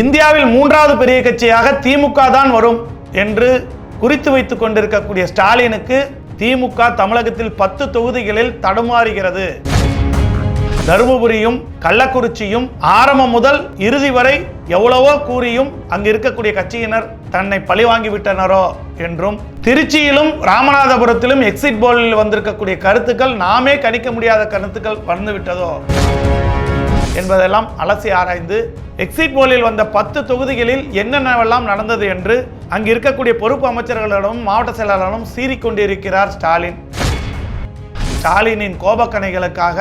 இந்தியாவில் மூன்றாவது பெரிய கட்சியாக திமுக தான் வரும் என்று குறித்து வைத்துக் கொண்டிருக்கக்கூடிய ஸ்டாலினுக்கு திமுக தமிழகத்தில் பத்து தொகுதிகளில் தடுமாறுகிறது. தருமபுரியும் கள்ளக்குறிச்சியும் ஆரம்பம் முதல் இறுதி வரை எவ்வளவோ கூறியும் அங்கு இருக்கக்கூடிய கட்சியினர் தன்னை பழிவாங்கி விட்டனரோ என்றும் திருச்சியிலும் ராமநாதபுரத்திலும் எக்ஸிட் போலில் வந்திருக்கக்கூடிய கருத்துக்கள் நாமே கணிக்க முடியாத கருத்துக்கள் வந்துவிட்டதோ? என்பதெல்லாம் அலசி ஆராய்ந்து எக்ஸிட் போலில் வந்த பத்து தொகுதிகளில் என்னென்னவெல்லாம் நடந்தது என்று அங்கு இருக்கக்கூடிய பொறுப்பு அமைச்சர்களிடம் மாவட்ட செயலாளரிடம் சீறிக்கொண்டிருக்கிறார் ஸ்டாலின். ஸ்டாலினின் கோபக்கணைகளுக்காக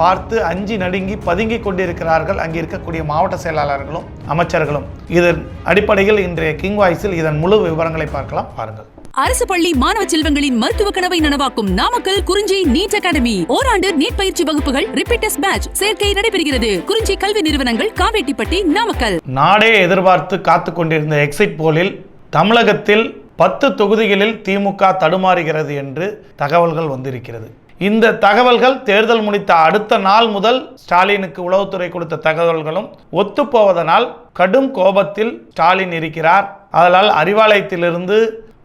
பார்த்து அஞ்சி நடுங்கி பதுங்கி கொண்டிருக்கிறார்கள். அங்கே இருக்கக்கூடிய மாவட்ட செயலாளர்களும் அமைச்சர்களும். இதன் அடிப்படையில் இன்றைய கிங் வாய்ஸில் இதன் முழு விவரங்களை பார்க்கலாம். பாருங்கள். அரசு பள்ளி மாணவ செல்வங்களின் மருத்துவ கனவை நனவாக்கும் நாமக்கல் குறிஞ்சி நீட் அகாடமி. ஓராண்டு நீட் பயிற்சி வகுப்புகள் ரிப்பீட்டர்ஸ் பேட்ச் சேர்க்கை நடைபெறுகிறது. குறிஞ்சி கல்வி நிறுவனங்கள் காவேட்டிப்பட்டி நாமக்கல். நாடே எதிர்பார்த்து காத்து கொண்டிருந்த எக்ஸிட் போலில் தமிழகத்தில் பத்து தொகுதிகளில் திமுக தடுமாறுகிறது என்று தகவல்கள் வந்திருக்கிறது. இந்த தகவல்கள் தேர்தல் முடித்த அடுத்த நாள் முதல் ஸ்டாலினுக்கு உளவுத்துறை கொடுத்த தகவல்களும் ஒத்துப்போவதனால் கடும் கோபத்தில் ஸ்டாலின் இருக்கிறார். அதனால் அறிவாலயத்திலிருந்து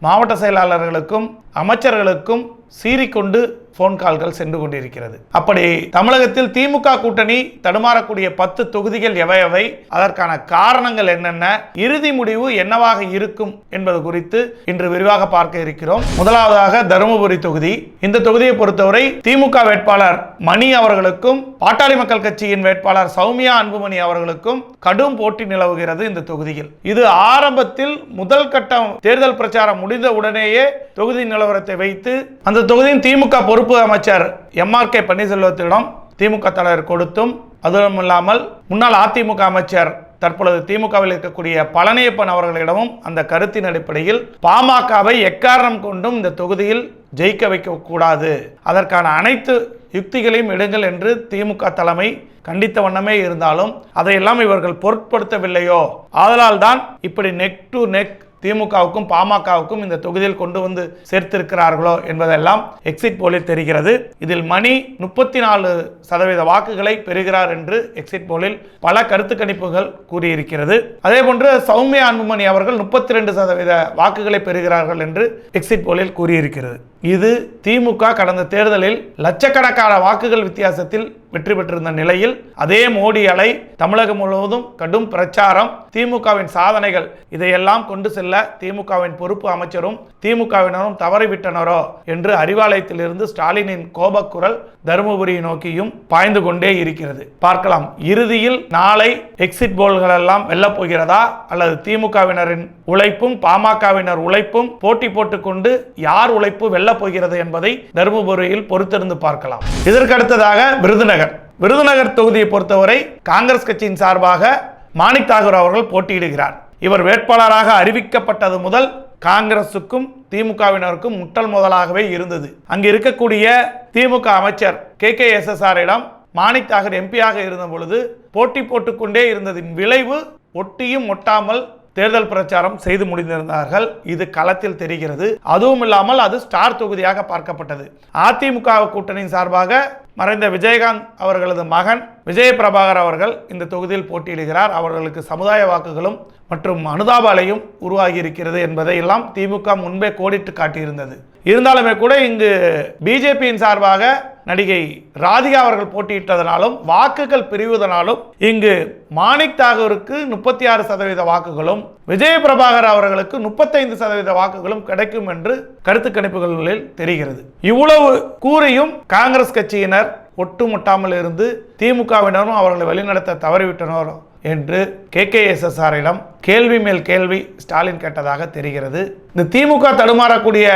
மாவட்ட செயலாளர்களுக்கும் அமைச்சர்களுக்கும் சீறிக்கொண்டு போன் கால்கள் சென்று கொண்டிருக்கிறது. அப்படி தமிழகத்தில் திமுக கூட்டணி தடுமாறக்கூடிய பத்து தொகுதிகள் எவையவை அதற்கான காரணங்கள் என்னென்ன? இறுதி முடிவு என்னவாக இருக்கும் என்பது குறித்து இன்று விரிவாக பார்க்க இருக்கிறோம். முதலாவதாக தருமபுரி தொகுதி. இந்த தொகுதியை பொறுத்தவரை திமுக வேட்பாளர் மணி அவர்களுக்கும் பாட்டாளி மக்கள் கட்சியின் வேட்பாளர் சௌமியா அன்புமணி அவர்களுக்கும் கடும் போட்டி நிலவுகிறது இந்த தொகுதியில். இது ஆரம்பத்தில் முதல் கட்டம் தேர்தல் பிரச்சாரம் முடிந்த உடனேயே தொகுதி நிலவரத்தை வைத்து அந்த தொகுதியின் திமுக பொறுப்பு அமைச்சர் எம் ஆர் கே பன்னீர்செல்வத்திடம் திமுக தலைவர் கொடுத்தும் அதுவும் இல்லாமல் முன்னாள் அதிமுக அமைச்சர் தற்பொழுது திமுகவில் இருக்கக்கூடிய பழனியப்பன் அவர்களிடமும் அந்த கருத்தின் அடிப்படையில் பாமகவை எக்காரணம் கொண்டும் இந்த தொகுதியில் ஜெயிக்க வைக்கக்கூடாது. அதற்கான அனைத்து யுக்திகளையும் எடுங்கள் என்று திமுக தலைமை கண்டித்த வண்ணமே இருந்தாலும் அதையெல்லாம் இவர்கள் பொருட்படுத்தவில்லையோ? ஆதலால் தான் இப்படி நெக் டு நெக் திமுகவுக்கும் பாமகவுக்கும் இந்த தொகுதியில் கொண்டு வந்து சேர்த்திருக்கிறார்களோ என்பதெல்லாம் எக்ஸிட் போலில் தெரிகிறது. இதில் மணி முப்பத்தி நாலு சதவீத வாக்குகளை பெறுகிறார் என்று எக்ஸிட் போலில் பல கருத்து கணிப்புகள் கூறியிருக்கிறது. அதே போன்று சௌமியா அன்புமணி அவர்கள் முப்பத்தி ரெண்டு சதவீத வாக்குகளை பெறுகிறார்கள் என்று எக்ஸிட் போலில் கூறியிருக்கிறது. இது திமுக கடந்த தேர்தலில் லட்சக்கணக்கான வாக்குகள் வித்தியாசத்தில் வெற்றி பெற்றிருந்த நிலையில் அதே மோடி அலை தமிழகம் முழுவதும் கடும் பிரச்சாரம். திமுகவின் சாதனைகள் இதையெல்லாம் கொண்டு செல்ல திமுகவின் பொறுப்பு அமைச்சரும் திமுகவினரும் தவறிவிட்டனரோ என்று அறிவாலயத்திலிருந்து ஸ்டாலினின் கோபக்குரல் தருமபுரியை நோக்கியும் பாய்ந்து கொண்டே இருக்கிறது. பார்க்கலாம் இறுதியில் நாளை எக்ஸிட் போல்கள் எல்லாம் வெல்லப் போகிறதா? அல்லது திமுகவினரின் உழைப்பும் பாமகவினர் உழைப்பும் போட்டி போட்டுக்கொண்டு யார் உழைப்பு வெல்லப் போகிறது என்பதை தருமபுரியில் பொறுத்திருந்து பார்க்கலாம். இதற்கு அடுத்ததாக விருதுநகர். விருதுநகர் தொகுதியை பொறுத்தவரை காங்கிரஸ் கட்சியின் சார்பாக மாணிக் தாகூர் அவர்கள் போட்டியிடுகிறார். இவர் வேட்பாளராக அறிவிக்கப்பட்டது முதல் காங்கிரசுக்கும் திமுகவினருக்கும் முட்டல் முதலாகவே இருந்தது. அங்கு இருக்கக்கூடிய திமுக அமைச்சர் கே. கே. எஸ். எஸ். ஆரிடம் மாணிக் தாகர் எம்பியாக இருந்த பொழுது போட்டி போட்டுக்கொண்டே இருந்ததின் விளைவு ஒட்டியும் ஒட்டாமல் தேர்தல் பிரச்சாரம் செய்து முடிந்திருந்தார்கள். இது களத்தில் தெரிகிறது. அதுவும் இல்லாமல் அது ஸ்டார் தொகுதியாக பார்க்கப்பட்டது. அதிமுக கூட்டணியின் சார்பாக மறைந்த விஜயகாந்த் அவர்களது மகன் விஜய பிரபாகர் அவர்கள் இந்த தொகுதியில் போட்டியிடுகிறார். அவர்களுக்கு சமுதாய வாக்குகளும் மற்றும் அனுதாப அலையும் உருவாகி இருக்கிறது என்பதை எல்லாம் திமுக முன்பே கோடிட்டு காட்டியிருந்தது. இருந்தாலுமே கூட இங்கு பிஜேபியின் சார்பாக நடிகை ராதிகா அவர்கள் போட்டியிட்டதனாலும் வாக்குகள் பிரிவதனாலும் இங்கு மாணிக் தாகூருக்கு முப்பத்தி ஆறு சதவீத வாக்குகளும் விஜய பிரபாகர் அவர்களுக்கு முப்பத்தைந்து சதவீத வாக்குகளும் கிடைக்கும் என்று கருத்து கணிப்புகளில் தெரிகிறது. இவ்வளவு கூறியும் காங்கிரஸ் கட்சியினர் ஒட்டுமொட்டாமல் இருந்து திமுகவினரும் அவர்களை வழிநடத்த தவறிவிட்டனர் என்று கே கே எஸ் எஸ் ஆரிடம் கேள்வி மேல் கேள்வி ஸ்டாலின் கேட்டதாக தெரிகிறது. இந்த திமுக தடுமாறக்கூடிய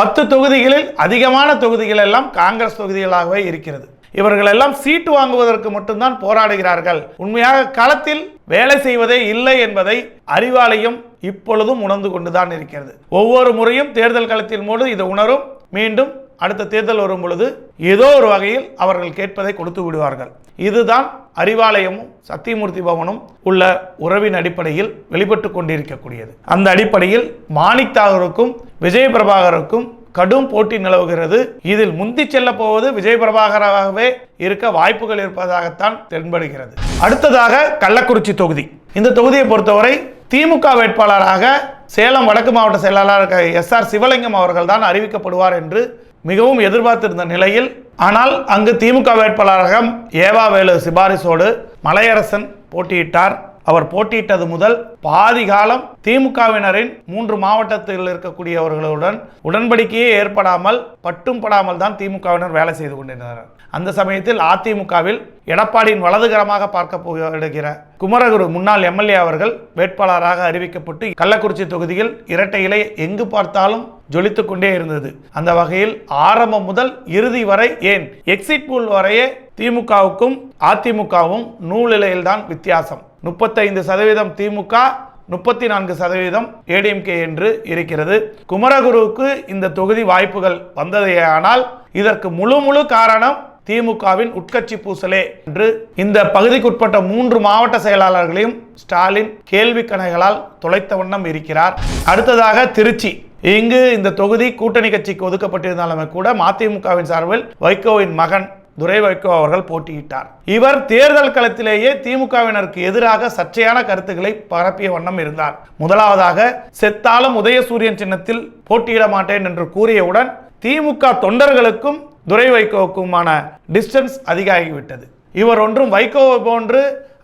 பத்து தொகுதிகளில் அதிகமான தொகுதிகள் எல்லாம் காங்கிரஸ் தொகுதிகளாகவே இருக்கிறது. இவர்கள் எல்லாம் சீட்டு வாங்குவதற்கு மட்டும்தான் போராடுகிறார்கள். உண்மையாக களத்தில் வேலை செய்வதே இல்லை என்பதை அறிவாலயம் இப்பொழுதும் உணர்ந்து கொண்டுதான் இருக்கிறது. ஒவ்வொரு முறையும் தேர்தல் களத்தின் போது இது உணரும். மீண்டும் அடுத்த தேர்தல் வரும் பொழுது ஏதோ ஒரு வகையில் அவர்கள் கேட்பதை கொடுத்து விடுவார்கள். இதுதான் அறிவாலயமும் சத்தியமூர்த்தி பவனும் உள்ள உறவின் அடிப்படையில் வெளிப்பட்டு கொண்டிருக்கக்கூடியது. அந்த அடிப்படையில் மாணிக் தாகருக்கும் விஜய பிரபாகருக்கும் கடும் போட்டி நிலவுகிறது. இதில் முந்தி செல்ல போவது விஜய் பிரபாகராகவே இருக்க வாய்ப்புகள் இருப்பதாகத்தான் தென்படுகிறது. அடுத்ததாக கள்ளக்குறிச்சி தொகுதி. இந்த தொகுதியை பொறுத்தவரை திமுக வேட்பாளராக சேலம் வடக்கு மாவட்ட செயலாளர் எஸ் ஆர் சிவலிங்கம் அவர்கள் தான் அறிவிக்கப்படுவார் என்று மிகவும் எதிர்பார்த்திருந்த நிலையில் ஆனால் அங்கு திமுக வேட்பாளராக ஏவா வேலு சிபாரிசோடு மலையரசன் போட்டியிட்டார். அவர் போட்டியிட்டது முதல் பாதி காலம் திமுகவினரின் மூன்று மாவட்டத்தில் இருக்கக்கூடியவர்களுடன் உடன்படிக்கையே ஏற்படாமல் பட்டும் படாமல் தான் திமுகவினர் வேலை செய்து கொண்டிருந்தனர். அந்த சமயத்தில் அதிமுகவில் எடப்பாடியின் வலதுகரமாக பார்க்க பார்க்கப்படுகிற குமரகுரு முன்னாள் எம்எல்ஏ அவர்கள் வேட்பாளராக அறிவிக்கப்பட்டு கள்ளக்குறிச்சி தொகுதியில் இரட்டை இலை எங்கு பார்த்தாலும் ஜொலித்துக் கொண்டே இருந்தது. அந்த வகையில் ஆரம்பம் முதல் இறுதி வரை ஏன் எக்ஸிட் பூல் வரையே திமுகவுக்கும் அதிமுகவும் நூலிலையில்தான் வித்தியாசம். முப்பத்தைந்து சதவீதம் திமுக முப்பத்தி நான்கு சதவீதம் ஏடிஎம்கே என்று இருக்கிறது. குமரகுருவுக்கு இந்த தொகுதி வாய்ப்புகள் வந்ததேயானால் இதற்கு முழு முழு காரணம் திமுகவின் உட்கட்சி பூசலே என்று இந்த பகுதிக்குட்பட்ட மூன்று மாவட்ட செயலாளர்களையும் ஸ்டாலின் கேள்வி கணைகளால் தொலைத்த வண்ணம் இருக்கிறார். அடுத்ததாக திருச்சி. இங்கு இந்த தொகுதி கூட்டணி கட்சிக்கு ஒதுக்கப்பட்டிருந்தாலுமே கூட மதிமுகவின் சார்பில் வைகோவின் மகன் துரை வைகோ அவர்கள் போட்டியிட்டார். இவர் தேர்தல் களத்திலேயே திமுகவினருக்கு எதிராக சர்ச்சையான கருத்துக்களை பரப்பிய வண்ணம் இருந்தார். முதலாவதாக செத்தாலும் உதயசூரியன் சின்னத்தில் போட்டியிட மாட்டேன் என்று கூறியவுடன் திமுக தொண்டர்களுக்கும் துரை வைகோவுக்குமான டிஸ்டன்ஸ் அதிகமாகிவிட்டது. இவர் ஒன்றும் வைகோவை போன்று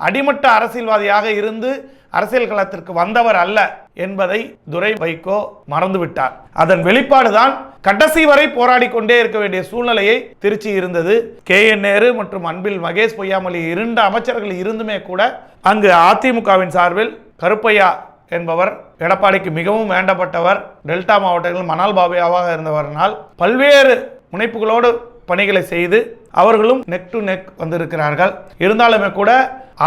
அடிமட்ட அரசியல்வாதியாக இருந்து அரசியல் களத்திற்கு வந்தவர் அல்ல என்பதை துரை வைகோ மறந்துவிட்டார். அதன் வெளிப்பாடுதான் கடைசி வரை போராடி கொண்டே இருக்க வேண்டிய சூழ்நிலையை திருச்சி இருந்தது. கே. என். நேரு மற்றும் அன்பில் மகேஷ் பொய்யாமொழி இரண்டு அமைச்சர்கள் இருந்துமே கூட அங்கு அதிமுகவின் சார்பில் கருப்பையா என்பவர் எடப்பாடிக்கு மிகவும் வேண்டப்பட்டவர் டெல்டா மாவட்டங்களில் மணால் பாபியாவாக இருந்தவரனால் பல்வேறு முனைப்புகளோடு பணிகளை செய்து அவர்களும் நெக் டு நெக் வந்திருக்கிறார்கள். இருந்தாலுமே கூட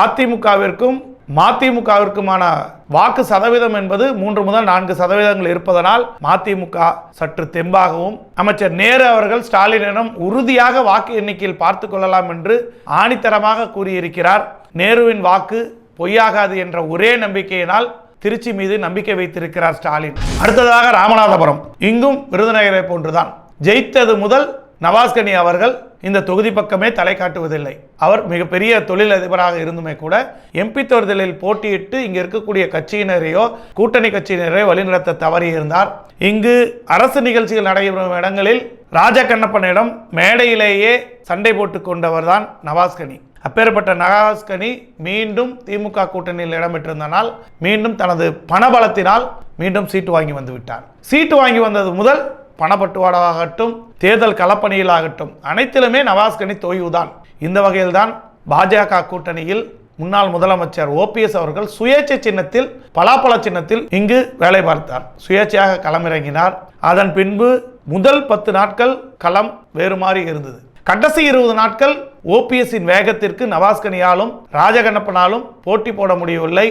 அதிமுகவிற்கும் மதிமுகவிற்குமான வாக்கு சதவீதம் என்பது மூன்று முதல் நான்கு சதவீதங்கள் இருப்பதனால் மதிமுக சற்று தெம்பாகவும் அமைச்சர் நேரு அவர்கள் ஸ்டாலினிடம் உறுதியாக வாக்கு எண்ணிக்கையில் பார்த்து கொள்ளலாம் என்று ஆணித்தரமாக கூறியிருக்கிறார். நேருவின் வாக்கு பொய்யாகாது என்ற ஒரே நம்பிக்கையினால் திருச்சி மீது நம்பிக்கை வைத்திருக்கிறார் ஸ்டாலின். அடுத்ததாக ராமநாதபுரம். இங்கும் விருதுநகரை போன்றுதான். ஜெயித்தது முதல் நவாஸ்கனி அவர்கள் இந்த தொகுதி பக்கமே தலை காட்டுவதில்லை. அவர் மிகப்பெரிய தொழிலதிபராக இருந்துமே கூட எம்பி தேர்தலில் போட்டியிட்டு இங்கு இருக்கக்கூடிய கட்சியினரையோ கூட்டணி கட்சியினரையோ வழிநடத்த தவறியிருந்தார். இங்கு அரசு நிகழ்ச்சிகள் நடைபெறும் இடங்களில் ராஜா கண்ணப்பனிடம் மேடையிலேயே சண்டை போட்டு கொண்டவர் தான் நவாஸ்கனி. அப்பேற்பட்ட நவாஸ்கனி மீண்டும் திமுக கூட்டணியில் இடம்பெற்றிருந்தனால் மீண்டும் தனது பணபலத்தினால் மீண்டும் சீட்டு வாங்கி வந்து விட்டார் சீட்டு வாங்கி வந்தது முதல் பணப்பட்டுவாடாகட்டும் தேர்தல் களப்பணியிலாகட்டும் அனைத்திலுமே நவாஸ்கனி தொய்வுதான் இந்த வகையில்தான் பாஜக கூட்டணியில் முன்னாள் முதலமைச்சர் ஓபிஎஸ் அவர்கள் சுயேட்சை சின்னத்தில் பலாப்பழ சின்னத்தில் இங்கு வேலை பார்த்தார். சுயேட்சையாக களமிறங்கினார். அதன் பின்பு முதல் பத்து நாட்கள் களம் வேறு மாதிரி இருந்தது. கடைசி இருபது நாட்கள் ஓபிஎஸ்ஸின் வேகத்திற்கு நவாஸ்கனியாலும் ராஜகண்ணப்பனாலும் போட்டி போட முடியவில்லை.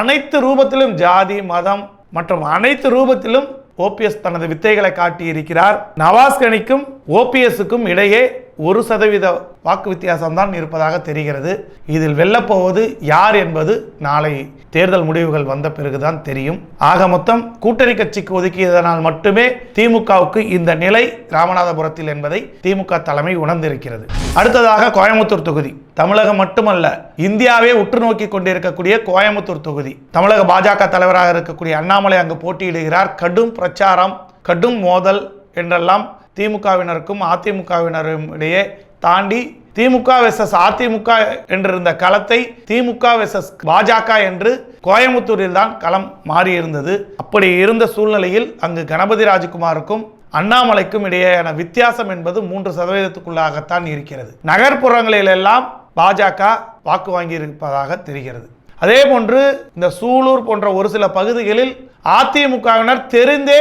அனைத்து ரூபத்திலும் ஜாதி மதம் மற்றும் அனைத்து ரூபத்திலும் ஓபிஎஸ் தனது வித்தைகளை காட்டியிருக்கிறார். நவாஸ்கனிக்கும் ஓபிஎஸ்க்கும் இடையே ஒரு சதவீத வாக்கு வித்தியாசம்தான் இருப்பதாக தெரிகிறது. இதில் வெல்லப்போவது யார் என்பது நாளை தேர்தல் முடிவுகள் வந்த பிறகுதான் தெரியும். ஆக மொத்தம் கூட்டணி கட்சிக்கு ஒதுக்கியதனால் மட்டுமே திமுகவுக்கு இந்த நிலை ராமநாதபுரத்தில் என்பதை திமுக தலைமை உணர்ந்திருக்கிறது. அடுத்ததாக கோயம்புத்தூர் தொகுதி. தமிழகம் மட்டுமல்ல இந்தியாவே உற்று நோக்கி கொண்டிருக்கக்கூடிய கோயம்புத்தூர் தொகுதி. தமிழக பாஜக தலைவராக இருக்கக்கூடிய அண்ணாமலை அங்கு போட்டியிடுகிறார். கடும் பிரச்சாரம் கடும் மோதல் என்றெல்லாம் திமுகவினருக்கும் அதிமுகவினரும் இடையே தாண்டி திமுக வெசஸ் அதிமுக என்றிருந்த களத்தை திமுக வெசஸ் பாஜக என்று கோயம்புத்தூரில் தான் களம் மாறியிருந்தது. அப்படி இருந்த சூழ்நிலையில் அங்கு கணபதி ராஜகுமாருக்கும் அண்ணாமலைக்கும் இடையேயான வித்தியாசம் என்பது மூன்று சதவீதத்துக்குள்ளாகத்தான் இருக்கிறது. நகர்ப்புறங்களில் எல்லாம் பாஜக வாக்கு வாங்கியிருப்பதாக தெரிகிறது. அதே போன்று இந்த சூலூர் போன்ற ஒரு சில பகுதிகளில் அதிமுகவினர் தெரிந்தே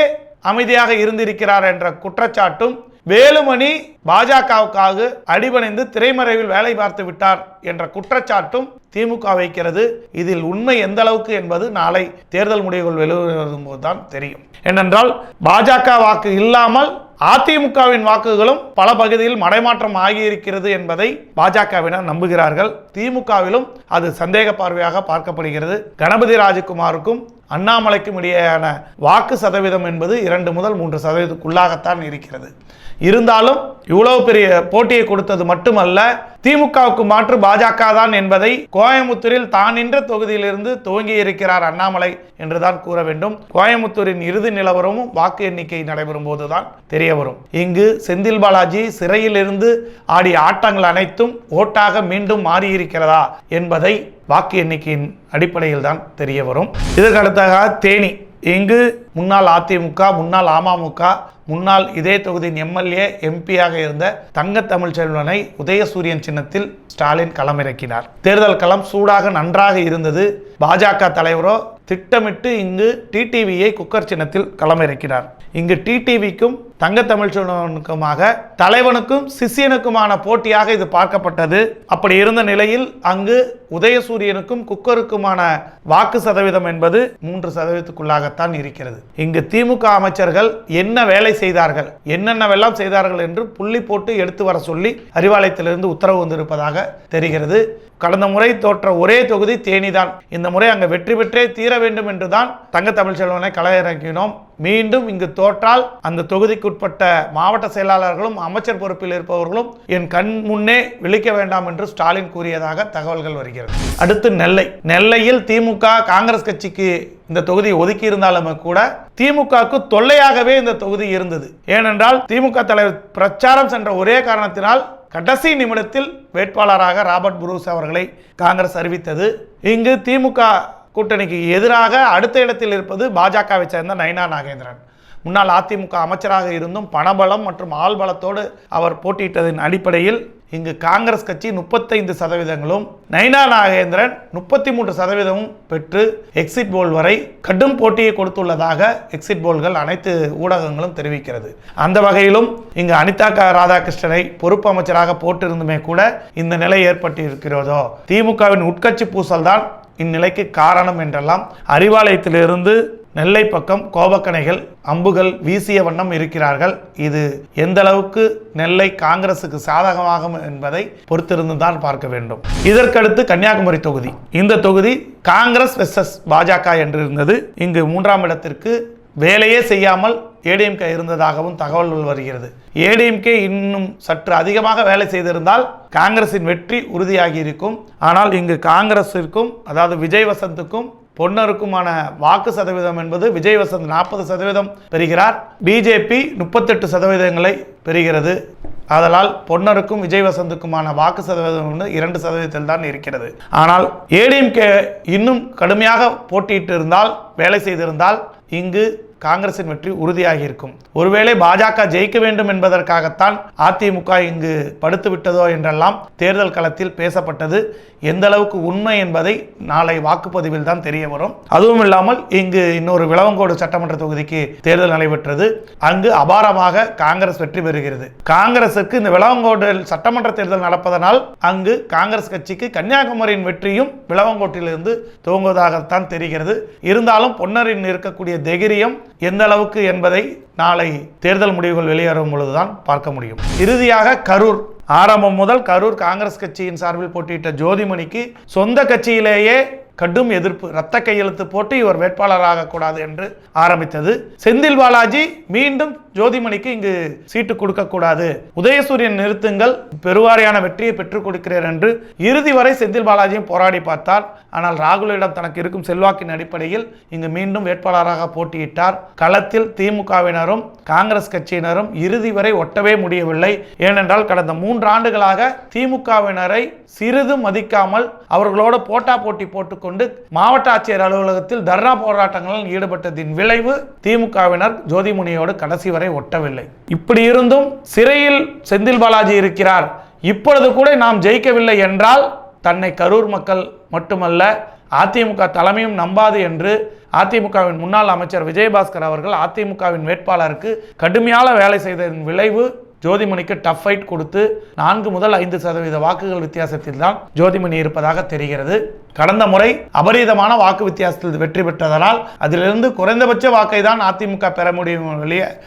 அமைதியாக இருந்திருக்கிறார் என்ற குற்றச்சாட்டும் வேலுமணி பாஜகவுக்காக அடிபணிந்து திரைமறைவில் வேலை பார்த்து விட்டார் என்ற குற்றச்சாட்டும் திமுக வைக்கிறது. இதில் உண்மை எந்த அளவுக்கு என்பது நாளை தேர்தல் முடிவுகள் வெளிவரும் போதுதான் தெரியும். ஏனென்றால் பாஜக வாக்கு இல்லாமல் அதிமுகவின் வாக்குகளும் பல பகுதியில் மடைமாற்றம் ஆகியிருக்கிறது என்பதை பாஜகவினர் நம்புகிறார்கள். திமுகவிலும் அது சந்தேக பார்வையாக பார்க்கப்படுகிறது. கணபதி ராஜகுமாருக்கும் அண்ணாமலைக்கும் இடையேயான வாக்கு சதவீதம் என்பது இரண்டு முதல் மூன்று சதவீதத்துக்குள்ளாகத்தான் இருக்கிறது. இருந்தாலும் இவ்வளவு பெரிய போட்டியை கொடுத்தது மட்டுமல்ல திமுகவுக்கு மாற்று பாஜக தான் என்பதை கோயமுத்தூரில் தான் நின்ற தொகுதியிலிருந்து துவங்கி இருக்கிறார் அண்ணாமலை என்றுதான் கூற வேண்டும். கோயமுத்தூரின் இறுதி நிலவரமும் வாக்கு எண்ணிக்கை நடைபெறும் போதுதான் தெரிய வரும். இங்கு செந்தில் பாலாஜி சிறையில் இருந்து ஆடிய ஆட்டங்கள் அனைத்தும் ஓட்டாக மீண்டும் மாறியிருக்கிறதா என்பதை வாக்கு எண்ணிக்கையின் அடிப்படையில் தான் தெரிய வரும். இதற்கடுத்தாக தேனி இங்கு முன்னாள் அதிமுக முன்னாள் அமமுக முன்னாள் இதே தொகுதியின் எம்எல்ஏ எம்பியாக இருந்த தங்க தமிழ்ச்செல்வனை உதயசூரியன் சின்னத்தில் ஸ்டாலின் களமிறக்கினார். தேர்தல் களம் சூடாக நன்றாக இருந்தது. பாஜக தலைவரோ திட்டமிட்டு இங்கு டிடிவியை குக்கர் சின்னத்தில் களமிறக்கினார். இங்கு டிடிவிக்கும் தங்க தலைவனுக்கும் சிஷியனுக்குமான போட்டியாக இது பார்க்கப்பட்டது. அப்படி இருந்த நிலையில் அங்கு உதயசூரியனுக்கும் குக்கருக்குமான வாக்கு சதவீதம் என்பது மூன்று சதவீதத்துக்குள்ளாகத்தான் இருக்கிறது. இங்கு திமுக அமைச்சர்கள் என்ன வேலை செய்தார்கள் என்னென்னவெல்லாம் செய்தார்கள் என்று புள்ளி போட்டு எடுத்து வர சொல்லி அறிவாலயத்திலிருந்து உத்தரவு வந்திருப்பதாக தெரிகிறது. கடந்த முறை தோற்ற ஒரே தொகுதி தேனிதான். இந்த முறை அங்கு வெற்றி பெற்றே தீர வேண்டும் என்றுதான் தங்க தமிழ்ச்செல்வனை களமிறக்கினோம் மீண்டும் இங்கு தோற்றால் அந்த தொகுதிக்குட்பட்ட மாவட்ட செயலாளர்களும் அமைச்சர் பொறுப்பில் இருப்பவர்களும் என் கண் முன்னே விழிக்க வேண்டாம் என்று ஸ்டாலின் கூறியதாக தகவல்கள் வருகிறது. அடுத்து நெல்லை. நெல்லையில் திமுக காங்கிரஸ் கட்சிக்கு இந்த தொகுதியை ஒதுக்கி இருந்தாலுமே கூட திமுகவுக்கு தொல்லையாகவே இந்த தொகுதி இருந்தது. ஏனென்றால் திமுக தலைவர் பிரச்சாரம் சென்ற ஒரே காரணத்தினால் கடைசி நிமிடத்தில் வேட்பாளராக ராபர்ட் புரூஸ் அவர்களை காங்கிரஸ் அறிவித்தது. இங்கு திமுக கூட்டணிக்கு எதிராக அடுத்த இடத்தில் இருப்பது பாஜகவை சேர்ந்த நயனா நாகேந்திரன் முன்னாள் அதிமுக அமைச்சராக இருந்தும் பணபலம் மற்றும் ஆள்பலத்தோடு அவர் போட்டியிட்டதன் அடிப்படையில் இங்கு காங்கிரஸ் கட்சி முப்பத்தைந்து சதவீதங்களும் நைனா நாகேந்திரன் முப்பத்தி மூன்று சதவீதமும் பெற்று எக்ஸிட் போல் வரை கடும் போட்டியை கொடுத்துள்ளதாக எக்ஸிட் போல்கள் அனைத்து ஊடகங்களும் தெரிவிக்கிறது அந்த வகையிலும் இங்கு அனிதா க. ராதாகிருஷ்ணனை பொறுப்பு அமைச்சராக போட்டிருந்துமே கூட இந்த நிலை ஏற்பட்டிருக்கிறதோ திமுகவின் உட்கட்சி பூசல் தான் இந்நிலைக்கு காரணம் என்றெல்லாம் அறிவாலயத்திலிருந்து நெல்லை பக்கம் கோபக்கணைகள் அம்புகள் வீசிய வண்ணம் இருக்கிறார்கள். இது எந்த அளவுக்கு நெல்லை காங்கிரசுக்கு சாதகமாகும் என்பதை பொறுத்திருந்து தான் பார்க்க வேண்டும். இதற்கடுத்து கன்னியாகுமரி தொகுதி. இந்த தொகுதி காங்கிரஸ் வெர்சஸ் பாஜக என்று இருந்தது இங்கு மூன்றாம் இடத்திற்கு வேலையே செய்யாமல் ஏடிஎம்கே இருந்ததாகவும் தகவல்கள் வருகிறது. ஏடிஎம்கே இன்னும் சற்று அதிகமாக வேலை செய்திருந்தால் காங்கிரசின் வெற்றி உறுதியாகி இருக்கும். ஆனால் இங்கு காங்கிரசிற்கும் அதாவது விஜய் வசந்துக்கும் பொன்னருக்குமான வாக்கு சதவீதம் என்பது விஜய் வசந்த் நாற்பது சதவீதம் பெறுகிறார். பிஜேபி முப்பத்தெட்டு சதவீதங்களை பெறுகிறது. ஆதலால் பொன்னருக்கும் விஜய் வசந்துக்குமான வாக்கு சதவீதம் வந்து இரண்டு சதவீதத்தில் தான் இருக்கிறது. ஆனால் ஏடிஎம்கே இன்னும் கடுமையாக போட்டியிட்டு இருந்தால் வேலை செய்திருந்தால் இங்கு காங்கிரசின் வெற்றி உறுதியாகி இருக்கும் ஒருவேளை பாஜக ஜெயிக்க வேண்டும் என்பதற்காகத்தான் அதிமுக இங்கு படுத்து விட்டதோ என்றெல்லாம் தேர்தல் களத்தில் பேசப்பட்டது. எந்த அளவுக்கு உண்மை என்பதை நாளை வாக்குப்பதிவில் தான் தெரிய வரும். அதுவும் இல்லாமல் இங்கு இன்னொரு விளவங்கோடு சட்டமன்ற தொகுதிக்கு தேர்தல் நடைபெற்றது. அங்கு அபாரமாக காங்கிரஸ் வெற்றி பெறுகிறது. காங்கிரசுக்கு இந்த விளவங்கோடு சட்டமன்ற தேர்தல் நடப்பதனால் அங்கு காங்கிரஸ் கட்சிக்கு கன்னியாகுமரியின் வெற்றியும் விளவங்கோட்டிலிருந்து துவங்குவதாகத்தான் தெரிகிறது. இருந்தாலும் பொன்னரின் இருக்கக்கூடிய தைரியம் எந்த அளவுக்கு என்பதை நாளை தேர்தல் முடிவுகள் வெளியேறும் பொழுதுதான் பார்க்க முடியும். இறுதியாக கரூர். ஆரம்பம் முதல் கரூர் காங்கிரஸ் கட்சியின் சார்பில் போட்டியிட்ட ஜோதிமணிக்கு சொந்த கட்சியிலேயே கடும் எதிர்ப்பு ரத்த கையெழுத்து போட்டு இவர் வேட்பாளராக கூடாது என்று ஆரம்பித்தது. செந்தில் பாலாஜி மீண்டும் ஜோதிமணிக்கு இங்கு சீட்டு கொடுக்கக்கூடாது உதயசூரியன் நிறுத்துங்கள் பெருவாரியான வெற்றியை பெற்றுக் கொடுக்கிறேன் என்று இறுதி வரை செந்தில் பாலாஜியும் போராடி பார்த்தார். ஆனால் ராகுலிடம் தனக்கு இருக்கும் செல்வாக்கின் அடிப்படையில் இங்கு மீண்டும் வேட்பாளராக போட்டியிட்டார். களத்தில் திமுகவினரும் காங்கிரஸ் கட்சியினரும் இறுதி வரை ஒட்டவே முடியவில்லை. ஏனென்றால் கடந்த மூன்று ஆண்டுகளாக திமுகவினரை சிறிதும் மதிக்காமல் அவர்களோடு போட்டா போட்டி போட்டு கொண்டு மாவட்ட ஆட்சியர் அலுவலகத்தில் தர்ணா போராட்டங்களில் ஈடுபட்டதின் விளைவு திமுகவினர் ஜோதிமுனியோடு கடைசி வரை ஒட்டவில்லை. இப்படி இருந்தும் சிறையில் செந்தில் பாலாஜி இருக்கிறார். இப்பொழுது கூட நாம் ஜெயிக்கவில்லை என்றால் தன்னை கரூர் மக்கள் மட்டுமல்ல அதிமுக தலைமையும் நம்பாது என்று அதிமுகவின் முன்னாள் அமைச்சர் விஜயபாஸ்கர் அவர்கள் அதிமுகவின் வேட்பாளருக்கு கடுமையான வேலை செய்ததன் விளைவு ஜோதிமணிக்கு டஃப் ஃபைட் கொடுத்து நான்கு முதல் ஐந்து சதவீத வாக்குகள் வித்தியாசத்தில் தான் ஜோதிமணி இருப்பதாக தெரிகிறது. கடந்த முறை அபரீதமான வாக்கு வித்தியாசத்தில் வெற்றி பெற்றதனால் அதிலிருந்து குறைந்தபட்ச வாக்கை தான் அதிமுக பெற முடியும்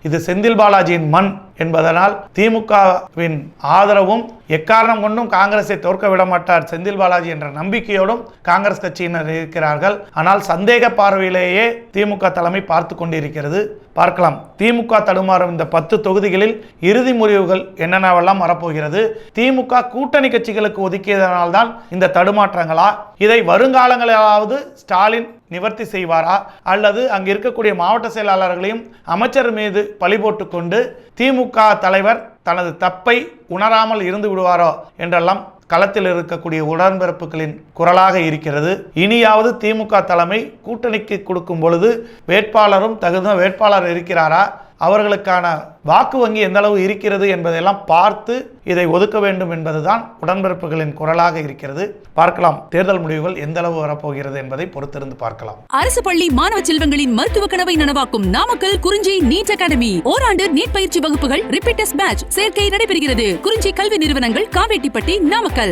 இது செந்தில் பாலாஜியின் மண் என்பதனால் திமுகவின் ஆதரவும் எக்காரணம் கொண்டும் காங்கிரஸை தோற்க விட மாட்டார் செந்தில் பாலாஜி என்ற நம்பிக்கையோடும் காங்கிரஸ் கட்சியினர் இருக்கிறார்கள். ஆனால் சந்தேக பார்வையிலேயே திமுக தலைமை பார்த்து கொண்டிருக்கிறது. பார்க்கலாம். திமுக தடுமாறும் இந்த பத்து தொகுதிகளில் இறுதி முடிவுகள் என்னென்னவெல்லாம் வரப்போகிறது? திமுக கூட்டணி கட்சிகளுக்கு ஒதுக்கியதனால்தான் இந்த தடுமாற்றங்களா? இதை வருங்காலங்களாவது ஸ்டாலின் நிவர்த்தி செய்வாரா? அல்லது அங்கு இருக்கக்கூடிய மாவட்ட செயலாளர்களையும் அமைச்சர் மீது பழி போட்டுக்கொண்டு திமுக தலைவர் தனது தப்பை உணராமல் இருந்து விடுவாரோ என்றெல்லாம் களத்தில் இருக்கக்கூடிய உடன்பிறப்புகளின் குரலாக இருக்கிறது. இனியாவது திமுக தலைமை கூட்டணிக்கு கொடுக்கும் பொழுது வேட்பாளரும் தகுந்த வேட்பாளர் இருக்கிறாரா? அவர்களுக்கான வாக்கு வங்கி எந்த அளவு இருக்கிறது என்பதையெல்லாம் பார்த்து இதை ஒதுக்க வேண்டும் என்பதுதான் உடன்பிறப்புகளின் குரலாக இருக்கிறது. பார்க்கலாம் தேர்தல் முடிவுகள் எந்த அளவு வரப்போகிறது என்பதை பொறுத்திருந்து பார்க்கலாம். அரசு பள்ளி மாணவ செல்வங்களின் மருத்துவ கனவை நனவாக்கும் நாமக்கல் குறிஞ்சி நீட் அகாடமி. ஓராண்டு நீட் பயிற்சி வகுப்புகள் ரிப்பீட்டஸ் பேட்ச் சேர்க்கை நடைபெறுகிறது. குறிஞ்சி கல்வி நிறுவனங்கள் காவேட்டிப்பட்டி நாமக்கல்.